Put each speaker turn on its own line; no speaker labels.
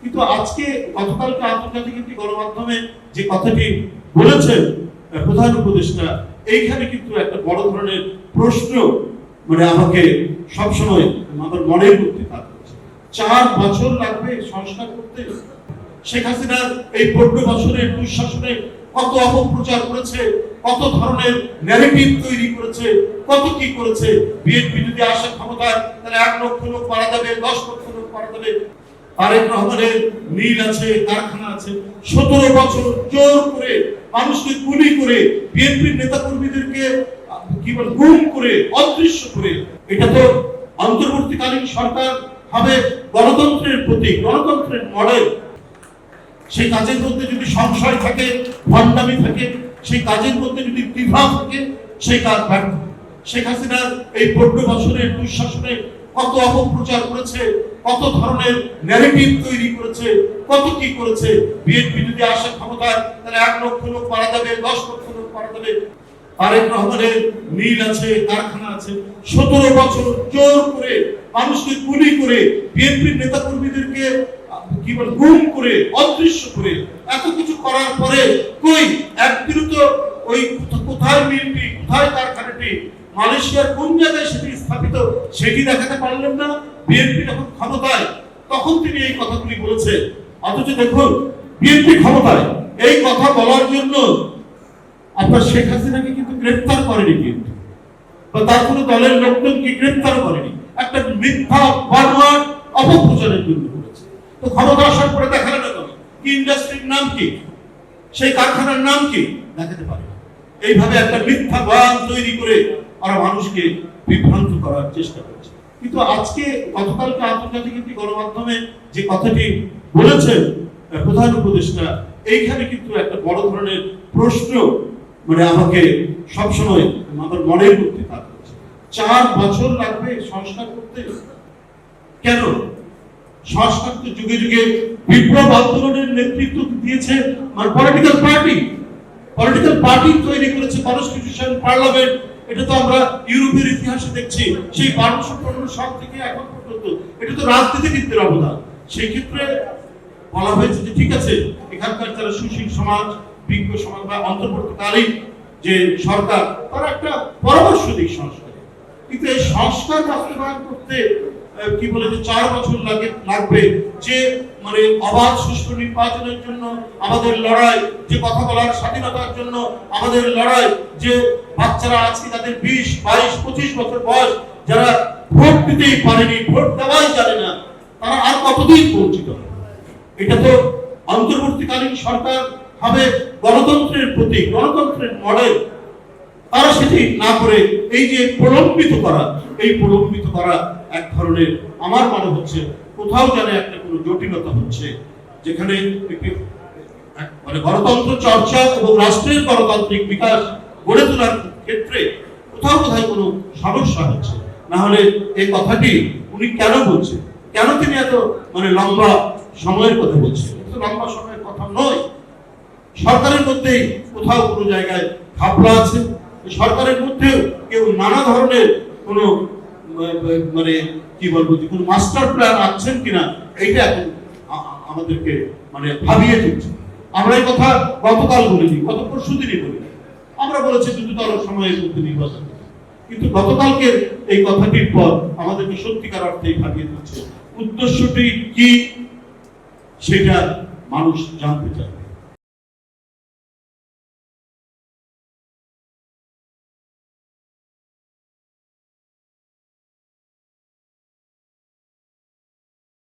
কিন্তু আজকে গতকালকে আন্তর্জাতিক একটি গণমাধ্যমে যে কথাটি বলেছেন প্রধান উপদেষ্টা, এইখানে কিন্তু একটা বড় ধরনের প্রশ্ন মানে আমাকে সবসময় আমার মনের মধ্যে কাজ চার বছর লাগবে সংস্কার করতে? শেখ হাসিনার এই পনেরো বছরের দুঃশাসনে কত অপপ্রচার করেছে, কত ধরনের ন্যারেটিভ তৈরি করেছে, কত কি করেছে? বিএনপি যদি আসে ক্ষমতায় তাহলে এক লক্ষ লোক মারা যাবে, দশ লক্ষ লোক মারা যাবে। তারেক রহমানের মিল আছে, কারখানা আছে। সতেরো বছর জোর করে মানুষকে গুলি করে বিএনপির নেতা কর্মীদেরকে কি বলে, গুম করে, অদৃশ্য করে। এটা তো অন্তর্বর্তীকালীন সরকার হবে গণতন্ত্রের প্রতীক, গণতন্ত্রের মডেল সেই কাজের মধ্যে যদি সংশয় থাকে, ভণ্ডামি থাকে, সেই কাজের মধ্যে যদি দ্বিধা থাকে, সেই কাজ ব্যর্থ। শেখ হাসিনার এই পনেরো বছরের দুঃশাসনে কত অপপ্রচার করেছে কত ধরনের ন্যারেটিভ তৈরি করেছে, কত কি করেছে বিএনপি যদি আসে ক্ষমতায়, তাহলে এক লক্ষ লোক মারা যাবে, দশ লক্ষ লোক মারা যাবে। তারেক রহমানের মিল আছে, কারখানা আছে। সতেরো বছর জোর করে মানুষকে গুলি করে বিএনপির নেতা কর্মীদেরকে কি বলে, গুম করে, অদৃশ্য করে। এত কিছু করার পরে কই? একদিনও তো ওই কোথা- কোথায় মিলটি, কোথায় কারখানাটি? মালয়েশিয়ার কোন জায়গায় সেটি স্থাপিত, সেটি দেখাতে পারলেন না। বিএনপি যখন ক্ষমতায়, তখন তিনি এই কথাগুলি বলেছে অথচ দেখুন, বিএনপি ক্ষমতায়, এই কথা বলার জন্য আপনার শেখ হাসিনাকে কিন্তু গ্রেফতার করেনি কিন্তু বা তার কোনো দলের লোকজনকে গ্রেফতার করেনি। একটা মিথ্যা বারবার অপপ্রচারের জন্য করেছে। তো ক্ষমতা আসার পরে দেখালে না কেন? কি ইন্ডাস্ট্রির নাম কি? সেই কারখানার নাম কি? দেখাতে পারে এইভাবে একটা মিথ্যা বয়ান তৈরি করে ওরা মানুষকে বিভ্রান্ত করার চেষ্টা করছে। কিন্তু আজকে গতকালকে আন্তর্জাতিক একটি গণমাধ্যমে যে কথাটি বলেছেন প্রধান উপদেষ্টা, এইখানে কিন্তু একটা বড় ধরনের প্রশ্ন মানে আমাকে সবসময় আমার মনের মধ্যে করছে চার বছর লাগবে সংস্কার করতে? কেন? সংস্কার তো যুগে যুগে বিপ্লব আন্দোলনের নেতৃত্ব দিয়েছে মানে পলিটিক্যাল পার্টি পলিটিক্যাল পার্টি তৈরি করেছে কনস্টিটিউশন পার্লামেন্ট এটা তো আমরা ইউরোপের ইতিহাসে দেখছি। সেই বারোশো পনেরো সাল থেকে এখন পর্যন্ত। এটা তো রাজনীতিবিদদের অবদান। সেই ক্ষেত্রে বলা হয়েছে যে ঠিক আছে, এখানকার যারা সুশীল সমাজ, বিজ্ঞ সমাজ বা অন্তর্বর্তীকালীন যে সরকার, তারা একটা পরামর্শ দিক সংস্কার। কিন্তু এই সংস্কার বাস্তবায়ন করতে কি বলে যে চার বছর লাগে, লাগবে যে মানে অবাধ সুষ্ঠু নির্বাচনের জন্য আমাদের লড়াই, যে কথা বলার স্বাধীনতার জন্য আমাদের লড়াই, যে বাচ্চারা আজকে তাদের বিশ, বাইশ, পঁচিশ বছর বয়স, যারা ভোট দিতেই পারেনি, ভোট দেওয়াই জানে না, তারা আর কতদিন বঞ্চিত? এটা তো অন্তর্বর্তীকালীন সরকার হবে গণতন্ত্রের প্রতীক, গণতন্ত্রের মডেল। তারা সেটি না করে এই যে প্রলম্বিত করা, এই প্রলম্বিত করা এক ধরনের আমার মনে হচ্ছে কোথাও যেন একটা কোনো জটিলতা হচ্ছে, যেখানে একটি মানে গণতন্ত্র চর্চা এবং রাষ্ট্রের গণতান্ত্রিক বিকাশ গড়ে তোলার ক্ষেত্রে কোথাও কোথায় কোনো সমস্যা হচ্ছে। না হলে এই কথাটি উনি কেন বলছেন? কেন তিনি এত মানে লম্বা সময়ের কথা বলছেন? লম্বা সময়ের কথা নয়। সরকারের মধ্যেই কোথাও কোনো জায়গায় ঘাপলা আছে। সরকারের মধ্যেও কেউ নানা ধরনের কোনো মানে কি বলব যে কোনো মাস্টার প্ল্যান আছেন কিনা, এইটা এখন আমাদেরকে মানে ভাবিয়ে দিচ্ছে। আমরা এই কথা গতকাল বলিনি, গত পরশু দিনই বলি আমরা বলেছি দ্রুততর সময়ের মধ্যে নির্বাচন কিন্তু গতকালকের এই কথাটির পর আমাদেরকে সত্যিকার অর্থেই ভাবিয়ে দিচ্ছে, উদ্দেশ্যটি কি, সেটা মানুষ জানতে চায়।